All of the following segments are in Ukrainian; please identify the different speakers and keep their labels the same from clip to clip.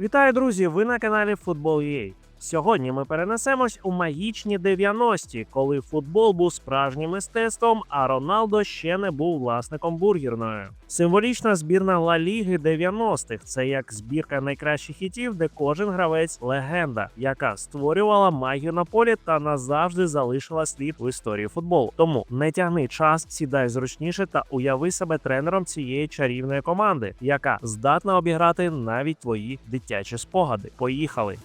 Speaker 1: Вітаю, друзі! Ви на каналі Football.ua. Сьогодні ми перенесемось у магічні 90-ті, коли футбол був справжнім мистецтвом, а Роналдо ще не був власником бургерної. Символічна збірна Ла Ліги 90-х – це як збірка найкращих хітів, де кожен гравець легенда, яка створювала магію на полі та назавжди залишила слід в історії футболу. Тому не тягни час, сідай зручніше та уяви себе тренером цієї чарівної команди, яка здатна обіграти навіть твої дитячі спогади. Поїхали!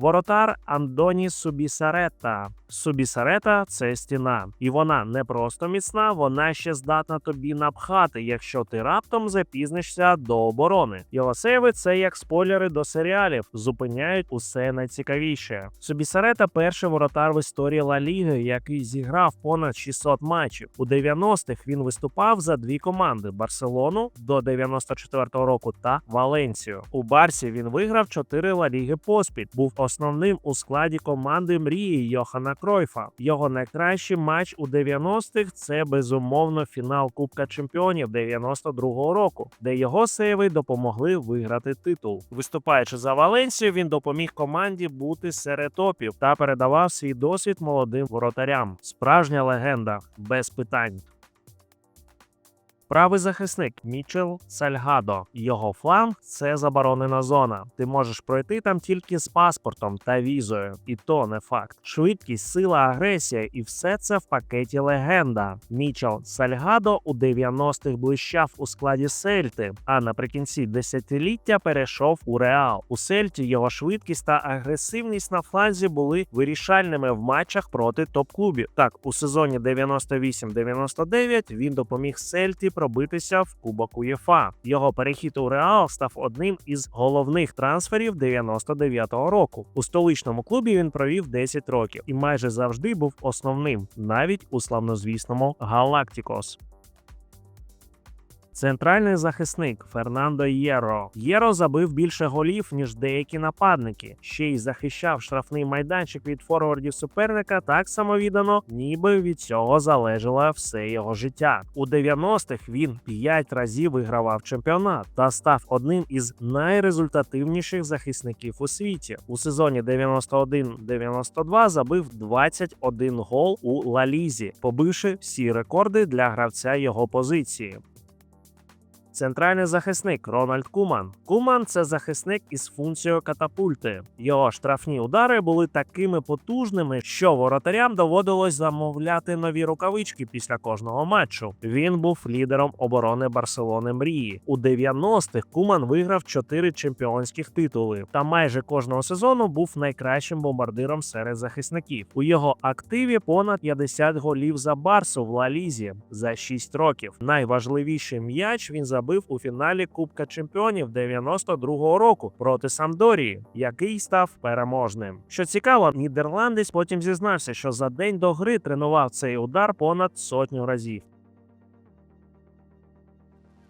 Speaker 1: Воротар Андоні Субісарета. Субісарета це стіна, і вона не просто міцна, вона ще здатна тобі напхати, якщо ти раптом запізнишся до оборони. Його сейви це як спойлери до серіалів, зупиняють усе найцікавіше. Субісарета перший воротар в історії Ла Ліги, який зіграв понад 600 матчів. У 90-х він виступав за дві команди: Барселону до 94-го року та Валенсію. У Барсі він виграв 4 Ла Ліги поспіль. Був основним у складі команди мрії Йохана Кройфа. Його найкращий матч у 90-х – це безумовно фінал Кубка Чемпіонів 92-го року, де його сейви допомогли виграти титул. Виступаючи за Валенсію, він допоміг команді бути серед топів та передавав свій досвід молодим воротарям. Справжня легенда без питань. Правий захисник Мічел Сальгадо. Його фланг це заборонена зона. Ти можеш пройти там тільки з паспортом та візою, і то не факт. Швидкість, сила, агресія і все це в пакеті легенда. Мічел Сальгадо у 90-х блищав у складі Сельти, а наприкінці десятиліття перейшов у Реал. У Сельті його швидкість та агресивність на фланзі були вирішальними в матчах проти топ-клубів. Так, у сезоні 98-99 він допоміг Сельті пробитися в Кубок УЄФА. Його перехід у Реал став одним із головних трансферів 99-го року. У столичному клубі він провів 10 років і майже завжди був основним, навіть у славнозвісному Галактикос. Центральний захисник Фернандо Єро. Єро забив більше голів, ніж деякі нападники. Ще й захищав штрафний майданчик від форвардів суперника так самовіддано, ніби від цього залежало все його життя. У 90-х він 5 разів вигравав чемпіонат та став одним із найрезультативніших захисників у світі. У сезоні 91-92 забив 21 гол у Ла Лізі, побивши всі рекорди для гравця його позиції. Центральний захисник Рональд Куман. Куман це захисник із функцією катапульти. Його штрафні удари були такими потужними, що воротарям доводилось замовляти нові рукавички після кожного матчу. Він був лідером оборони Барселони мрії. У 90-х Куман виграв 4 чемпіонських титули та майже кожного сезону був найкращим бомбардиром серед захисників. У його активі понад 50 голів за Барсу в Ла Лізі за 6 років. Найважливіший м'яч він забив у фіналі Кубка Чемпіонів 92-го року проти Самдорії, який став переможним. Що цікаво, нідерландець потім зізнався, що за день до гри тренував цей удар понад сотню разів.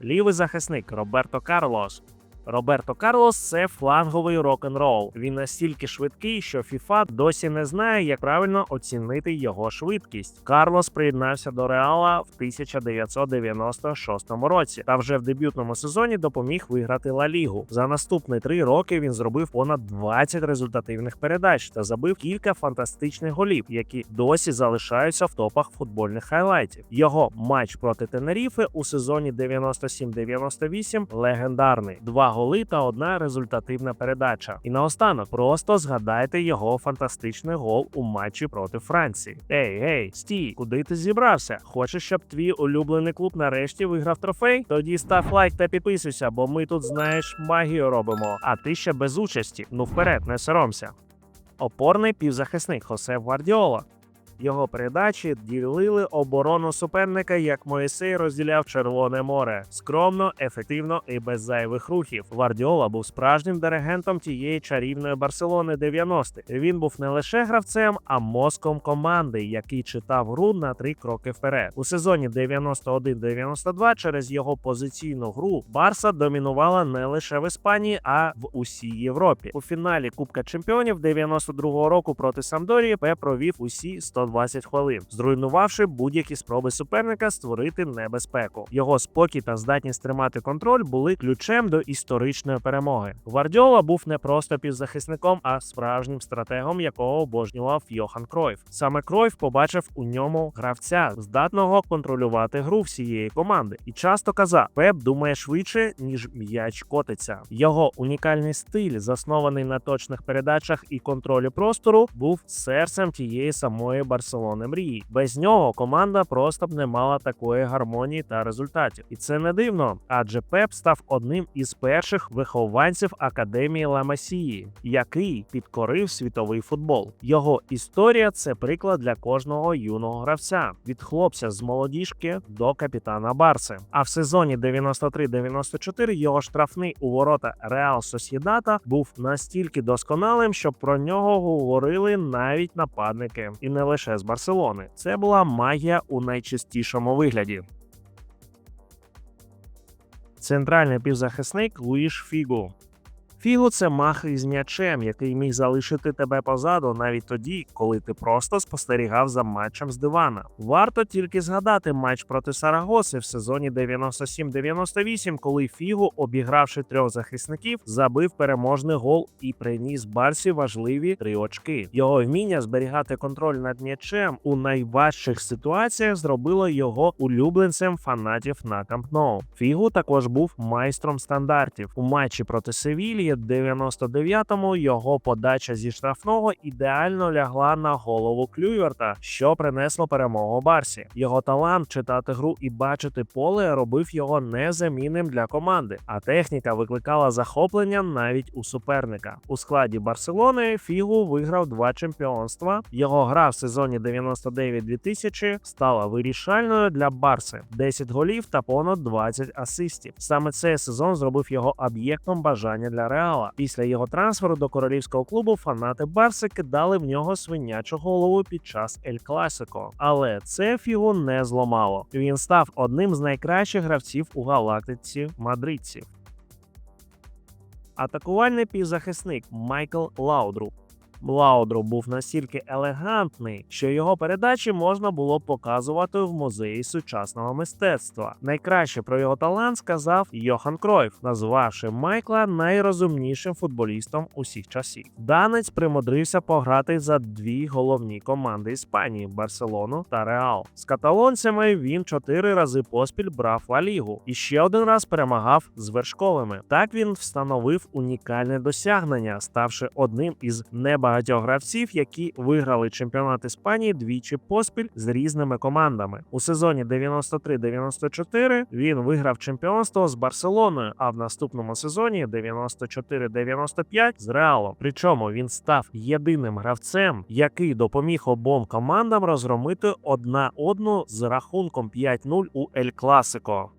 Speaker 1: Лівий захисник Роберто Карлос. Роберто Карлос це фланговий рок-н-рол. Він настільки швидкий, що FIFA досі не знає, як правильно оцінити його швидкість. Карлос приєднався до Реала в 1996 році та вже в дебютному сезоні допоміг виграти Ла Лігу. За наступні три роки він зробив понад 20 результативних передач та забив кілька фантастичних голів, які досі залишаються в топах футбольних хайлайтів. Його матч проти Тенеріфи у сезоні 97-98 легендарний. Два голи та одна результативна передача. І наостанок просто згадайте його фантастичний гол у матчі проти Франції. Ей, гей, стій, куди ти зібрався? Хочеш, щоб твій улюблений клуб нарешті виграв трофей? Тоді став лайк та підписуйся, бо ми тут, знаєш, магію робимо. А ти ще без участі. Ну вперед, не соромся. Опорний півзахисник Хосе Гвардіола. Його передачі ділили оборону суперника, як Моїсей розділяв Червоне море. Скромно, ефективно і без зайвих рухів. Гвардіола був справжнім диригентом тієї чарівної Барселони 90-х. Він був не лише гравцем, а мозком команди, який читав гру на три кроки вперед. У сезоні 91-92 через його позиційну гру Барса домінувала не лише в Іспанії, а в усій Європі. У фіналі Кубка Чемпіонів 92-го року проти Самдорії Пеп провів усі 120 20 хвилин, зруйнувавши будь-які спроби суперника створити небезпеку. Його спокій та здатність тримати контроль були ключем до історичної перемоги. Гвардіола був не просто півзахисником, а справжнім стратегом, якого обожнював Йохан Кройф. Саме Кройф побачив у ньому гравця, здатного контролювати гру всієї команди, і часто казав: Пеп думає швидше, ніж м'яч котиться. Його унікальний стиль, заснований на точних передачах і контролі простору, був серцем тієї самої Барселони мрії. Без нього команда просто б не мала такої гармонії та результатів. І це не дивно, адже Пеп став одним із перших вихованців академії Ла Масії, який підкорив світовий футбол. Його історія це приклад для кожного юного гравця від хлопця з молодіжки до капітана Барси. А в сезоні 93-94 його штрафний у ворота Реал Сосєдата був настільки досконалим, що про нього говорили навіть нападники, і не лише з Барселони. Це була магія у найчистішому вигляді. Центральний півзахисник Луїш Фігу. Фігу це мах із м'ячем, який міг залишити тебе позаду навіть тоді, коли ти просто спостерігав за матчем з дивана. Варто тільки згадати матч проти Сарагоси в сезоні 97-98, коли Фігу, обігравши трьох захисників, забив переможний гол і приніс Барсі важливі три очки. Його вміння зберігати контроль над м'ячем у найважчих ситуаціях зробило його улюбленцем фанатів на Камп Ноу. Фігу також був майстром стандартів у матчі проти Севілії. 99-му його подача зі штрафного ідеально лягла на голову Клюйверта, що принесло перемогу Барсі. Його талант читати гру і бачити поле робив його незамінним для команди, а техніка викликала захоплення навіть у суперника. У складі Барселони Фігу виграв два чемпіонства. Його гра в сезоні 99-2000 стала вирішальною для Барси: 10 голів та понад 20 асистів. Саме цей сезон зробив його об'єктом бажання для Реала. Після його трансферу до королівського клубу фанати Барси кидали в нього свинячу голову під час Ель Класико. Але це фігу не зламало. Він став одним з найкращих гравців у галактиці мадридців. Атакувальний півзахисник Майкл Лаудру. Лаудро був настільки елегантний, що його передачі можна було показувати в музеї сучасного мистецтва. Найкраще про його талант сказав Йохан Кройф, назвавши Майкла найрозумнішим футболістом усіх часів. Данець примудрився пограти за дві головні команди Іспанії Барселону та Реал. З каталонцями він чотири рази поспіль брав Ла Лігу і ще один раз перемагав з вершковими. Так він встановив унікальне досягнення, ставши одним із неба багатьох гравців, які виграли чемпіонат Іспанії двічі поспіль з різними командами. У сезоні 93-94 він виграв чемпіонство з Барселоною, а в наступному сезоні 94-95 з Реалом. Причому він став єдиним гравцем, який допоміг обом командам розгромити одна одну з рахунком 5-0 у Ель Класико.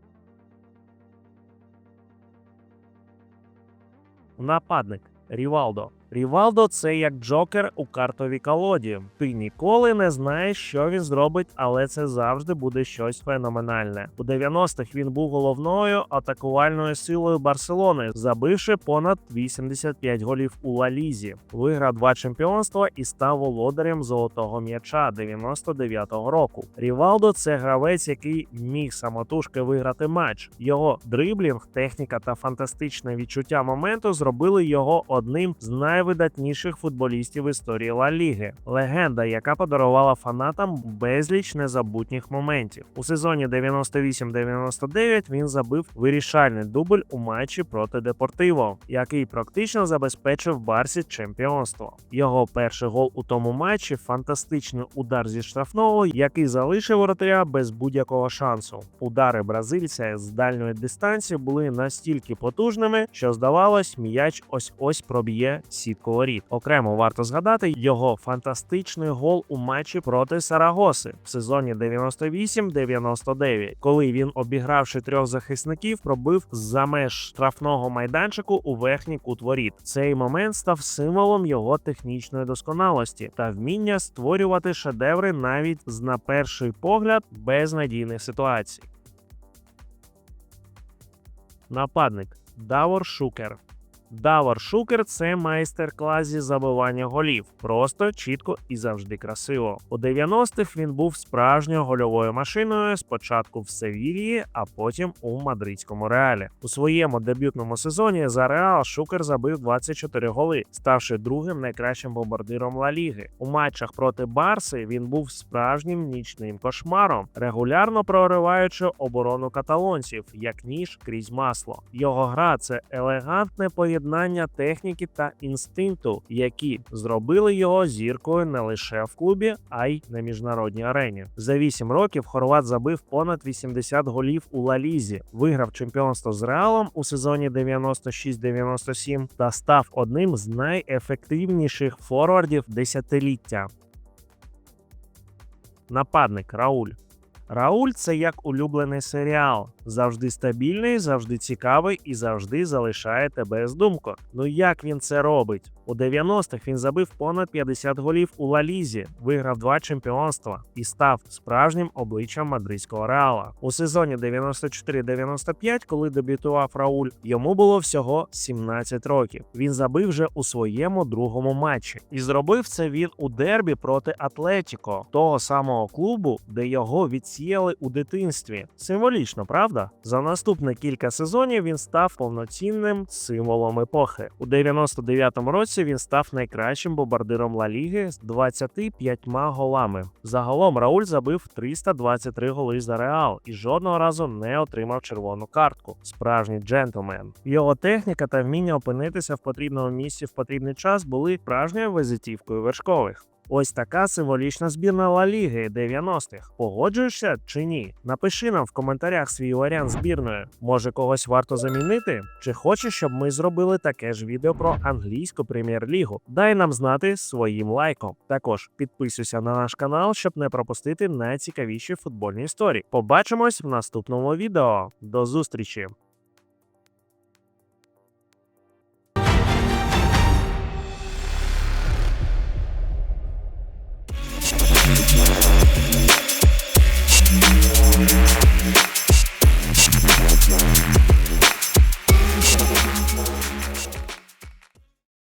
Speaker 1: Нападник Рівалдо. Рівалдо це як Джокер у картовій колоді. Ти ніколи не знаєш, що він зробить, але це завжди буде щось феноменальне. У 90-х він був головною атакувальною силою Барселони, забивши понад 85 голів у Ла-Лізі. Виграв два чемпіонства і став володарем золотого м'яча 99-го року. Рівалдо це гравець, який міг самотужки виграти матч. Його дриблінг, техніка та фантастичне відчуття моменту зробили його одним з най найвидатніших футболістів історії Ла Ліги, легенда, яка подарувала фанатам безліч незабутніх моментів. У сезоні 98-99 він забив вирішальний дубль у матчі проти Депортиво, який практично забезпечив Барсі чемпіонство. Його перший гол у тому матчі фантастичний удар зі штрафного, який залишив воротаря без будь-якого шансу. Удари бразильця з дальньої дистанції були настільки потужними, що здавалось, м'яч ось ось проб'є сітку воріт. Окремо варто згадати його фантастичний гол у матчі проти Сарагоси в сезоні 98-99, коли він, обігравши трьох захисників, пробив за меж штрафного майданчику у верхній кут воріт. Цей момент став символом його технічної досконалості та вміння створювати шедеври навіть з на перший погляд безнадійних ситуацій. Нападник Давор Шукер Давор Шукер це майстер-клас зі забивання голів. Просто, чітко і завжди красиво. У 90-х він був справжньою гольовою машиною спочатку в Севілії, а потім у мадридському реалі. У своєму дебютному сезоні за Реал Шукер забив 24 голи, ставши другим найкращим бомбардиром Ла Ліги. У матчах проти Барси він був справжнім нічним кошмаром, регулярно прориваючи оборону каталонців, як ніж крізь масло. Його гра це елегантне поєднання техніки та інстинкту, які зробили його зіркою не лише в клубі, а й на міжнародній арені. За 8 років Хорват забив понад 80 голів у Ла Лізі, виграв чемпіонство з Реалом у сезоні 96-97 та став одним з найефективніших форвардів десятиліття. Нападник Рауль. Рауль це як улюблений серіал. Завжди стабільний, завжди цікавий і завжди залишає тебе з думкою. Ну як він це робить? У 90-х він забив понад 50 голів у Ла Лізі, виграв два чемпіонства і став справжнім обличчям мадридського реала. У сезоні 94-95, коли дебютував Рауль, йому було всього 17 років. Він забив вже у своєму другому матчі і зробив це він у дербі проти Атлетіко, того самого клубу, де його відсіяли у дитинстві. Символічно, правда? За наступні кілька сезонів він став повноцінним символом епохи. У 99-му році він став найкращим бомбардиром Ла Ліги з 25 голами. Загалом Рауль забив 323 голи за Реал і жодного разу не отримав червону картку. Справжній джентльмен. Його техніка та вміння опинитися в потрібному місці в потрібний час були справжньою визитівкою вершкових. Ось така символічна збірна Ла Ліги 90-х. Погоджуєшся чи ні? Напиши нам в коментарях свій варіант збірної. Може когось варто замінити? Чи хочеш, щоб ми зробили таке ж відео про англійську прем'єр-лігу? Дай нам знати своїм лайком. Також підписуйся на наш канал, щоб не пропустити найцікавіші футбольні історії. Побачимось в наступному відео. До зустрічі!